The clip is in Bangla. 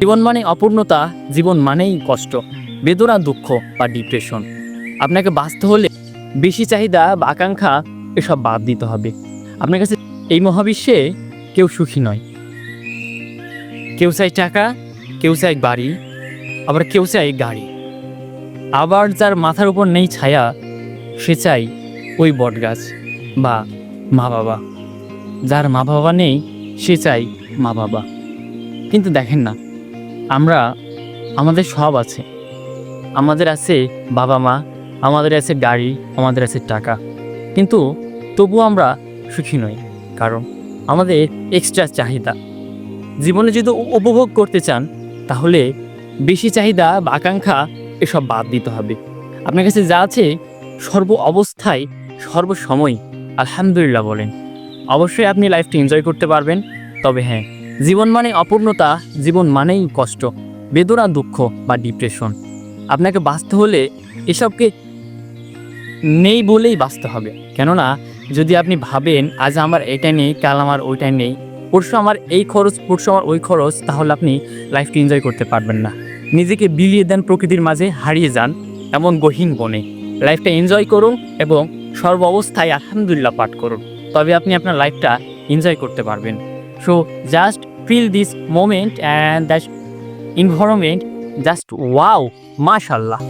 জীবন মানে অপূর্ণতা, জীবন মানেই কষ্ট, বেদনা, দুঃখ বা ডিপ্রেশন আপনাকে বাঁচতে হলে বেশি চাহিদা বা আকাঙ্ক্ষা এসব বাদ দিতে হবে। আপনার কাছে এই মহাবিশ্বে কেউ সুখী নয়। কেউ চাই টাকা, কেউ চাই বাড়ি, আবার কেউ চাই গাড়ি। আবার যার মাথার উপর নেই ছায়া, সে চাই ওই বটগাছ বা মা বাবা যার মা বাবা নেই, সে চাই মা বাবা কিন্তু দেখেন না। আমরা, আমাদের সব আছে। আমাদের আছে বাবা মা, আমাদের আছে গাড়ি, আমাদের আছে টাকা। কিন্তু তবুও আমরা সুখী নই, কারণ আমাদের এক্সট্রা চাহিদা। জীবনে যদি উপভোগ করতে চান, তাহলে বেশি চাহিদা বা আকাঙ্ক্ষা এসব বাদ দিতে হবে। আপনার কাছে যা আছে, সর্ব অবস্থায় সর্বসময় আলহামদুলিল্লাহ বলেন। অবশ্যই আপনি লাইফটা এনজয় করতে পারবেন। তবে হ্যাঁ জীবন মানে অপূর্ণতা, জীবন মানেই কষ্ট, বেদনা, দুঃখ বা ডিপ্রেশন আপনাকে বাঁচতে হলে এসবকে নেই বলেই বাঁচতে হবে। কেননা, যদি আপনি ভাবেন, আজ আমার এটা নেই, কাল আমার ওইটা নেই, পরশু আমার এই খরচ, পরশু আমার ওই খরচ, তাহলে আপনি লাইফকে এনজয় করতে পারবেন না। নিজেকে বিলিয়ে দেন প্রকৃতির মাঝে, হারিয়ে যান এমন গহীন বনে। লাইফটা এনজয় করুন এবং সর্ব অবস্থায় আলহামদুলিল্লাহ পাঠ করুন। তবে আপনি আপনার লাইফটা এনজয় করতে পারবেন। So just feel this moment and that environment just wow mashallah